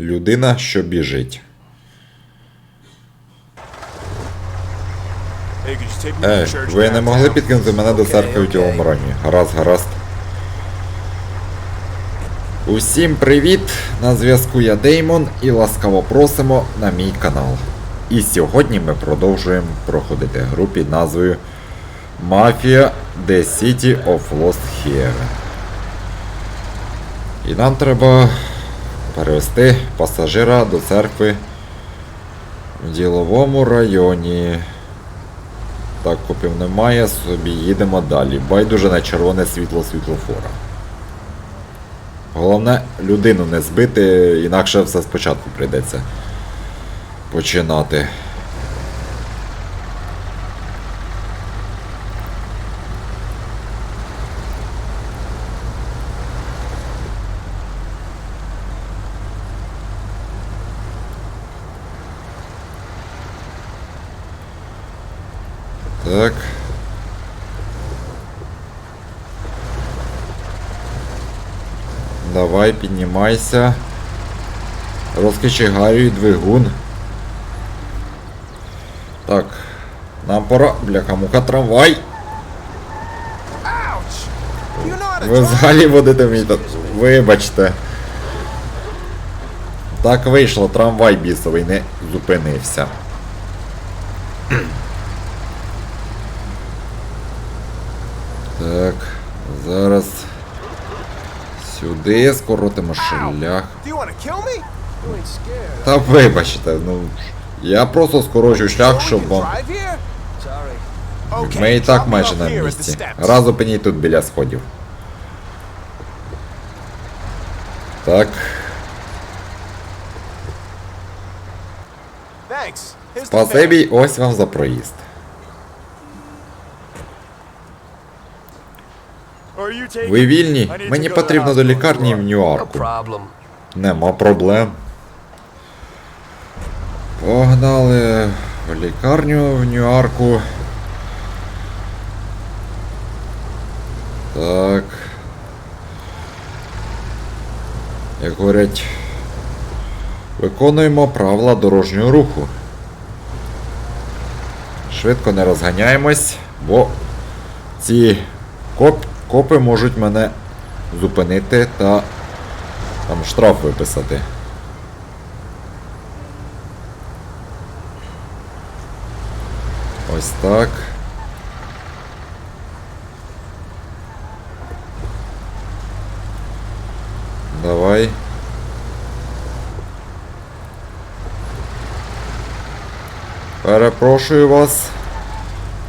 Людина, що біжить. Ей, ви не могли підкинути мене до церкви в окей. Ділому рані. Гаразд, гаразд. Усім привіт! На зв'язку я Деймон і ласкаво просимо на мій канал. І сьогодні ми продовжуємо проходити гру під назвою Mafia The City of Lost Heaven. І нам треба перевести пасажира до церкви в діловому районі. Так, копів немає, собі їдемо далі. Байдуже на червоне світло світлофора. Головне, людину не збити, інакше все спочатку прийдеться починати. Так. Давай, піднімайся. Розкичегарюй двигун. Так. Нам пора. Бляха-муха, трамвай. Ви взагалі водите мій та... Вибачте. Так вийшло, трамвай бісовий не зупинився. Так, зараз сюди скоротимо шлях. Та вибачте, ну я просто скорочу шлях, щоб вам. Ми і так майже на місці. Раз зупиніть тут біля сходів. Так, спасибі, ось вам за проїзд. Ви вільні? Мені потрібно до лікарні в Ньюарку. Нема проблем. Погнали в лікарню в Ньюарку. Так. Як говорять, виконуємо правила дорожнього руху. Швидко не розганяємось, бо ці коп, копи можуть мене зупинити та там штраф виписати. Ось так. Давай. Перепрошую вас.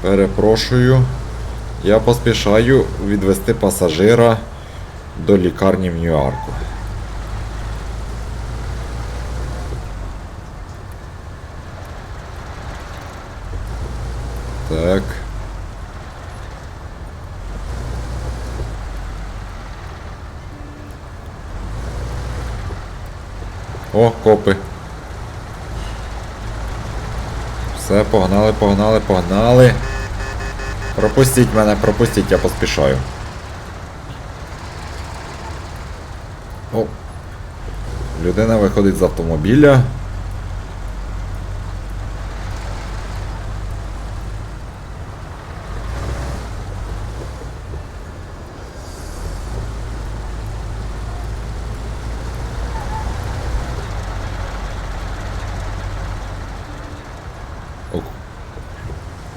Перепрошую. Я поспішаю відвести пасажира до лікарні в Ньюарку. Так. О, копи. Все, погнали, погнали, погнали. Пропустіть мене, пропустіть, я поспішаю. О. Людина виходить з автомобіля.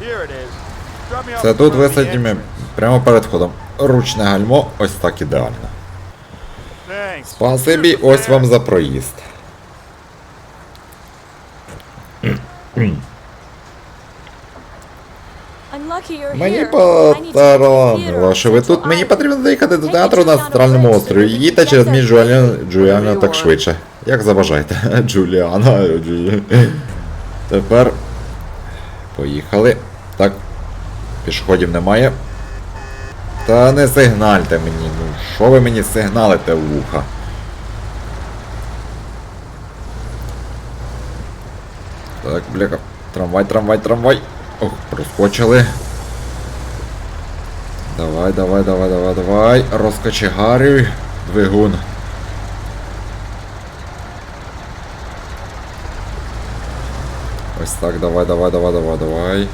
Here it is. Це тут висадімо прямо перед входом. Ручне гальмо, ось так ідеально. Спасибі, ось вам за проїзд. Мені потарано, що ви тут. Мені потрібно доїхати до театру на центральному острові. Їдьте через міст Джуліана, Джуліана так швидше. Як забажаєте. Джуліана. Джулі- Тепер. Поїхали. Так. Пішоходів немає. Та не сигнальте мені. Ну що ви мені сигналите в вуха? Так, бляха. Трамвай, трамвай, трамвай. Ох, проскочили. Давай, давай, давай, давай, давай. Розкочегарюй. Двигун. Ось так, давай, давай, давай, давай, давай.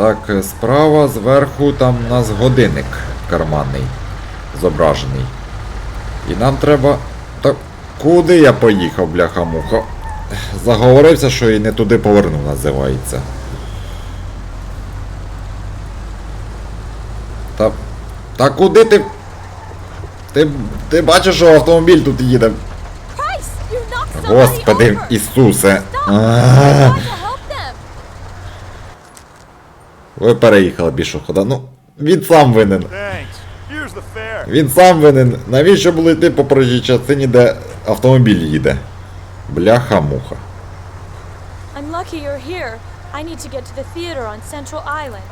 Так, справа, зверху там у нас годинник карманний зображений. І нам треба. Та куди я поїхав, бляха-муха? Заговорився, що і не туди повернув, називається. Та. Та куди ти. Ти. Ти бачиш, що автомобіль тут їде. Господи. Ісусе. А, Ви переїхали пішохода. Ну, він сам винен. Він сам винен. Навіщо було йти по проїжджій частині, де автомобіль їде? Бляха-муха. I'm lucky you're here. I need to get to the theater on Central Island.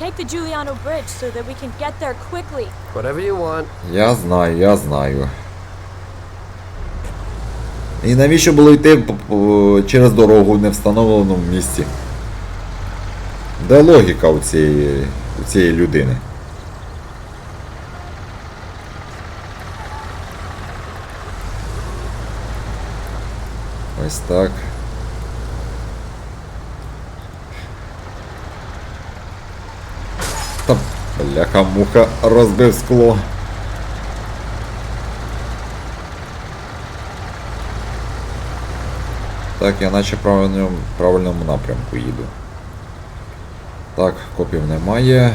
Take the Giuliano Bridge so that we can get there quickly. Whatever you want. Я знаю, я знаю. І навіщо було йти через дорогу в невстановленому місці? Де логіка у цієї, у цієї людини? Ось так. Та бляха-муха розбив скло. Так, я наче в правильному, правильному напрямку їду. Так, копів немає.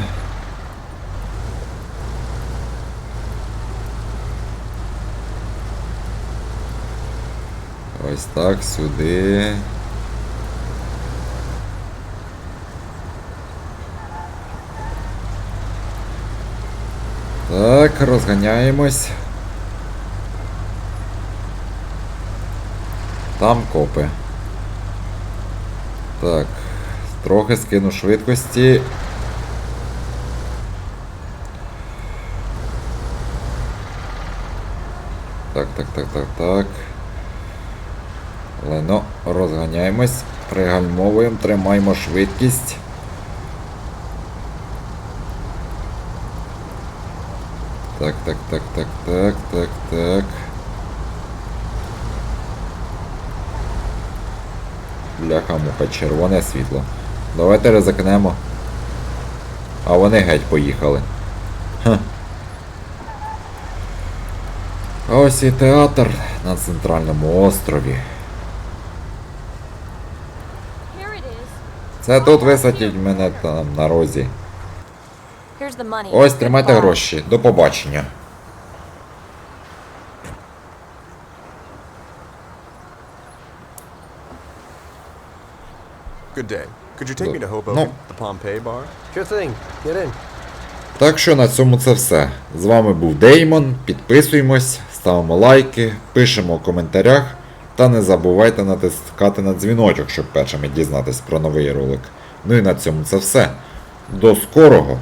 Ось так, сюди. Так, розганяємось. Там копи. Так. Трохи скину швидкості. Так, так, так, так, так. Лено, розганяємось, пригальмовуємо, тримаємо швидкість. Так, так, так, так, так, так, так. Бляха-муха, червоне світло. Давайте ризикнемо. А вони геть поїхали. Ха. Ось і театр на центральному острові. Це тут висадіть мене там на розі. Ось тримайте гроші. До побачення. Good day. Could you take me to Hoboken, No. the Pompeii bar? Sure thing. Get in. Так що на цьому це все. З вами був Деймон. Підписуємось, ставимо лайки, пишемо в коментарях. Та не забувайте натискати на дзвіночок, щоб першими дізнатись про новий ролик. Ну і на цьому це все. До скорого!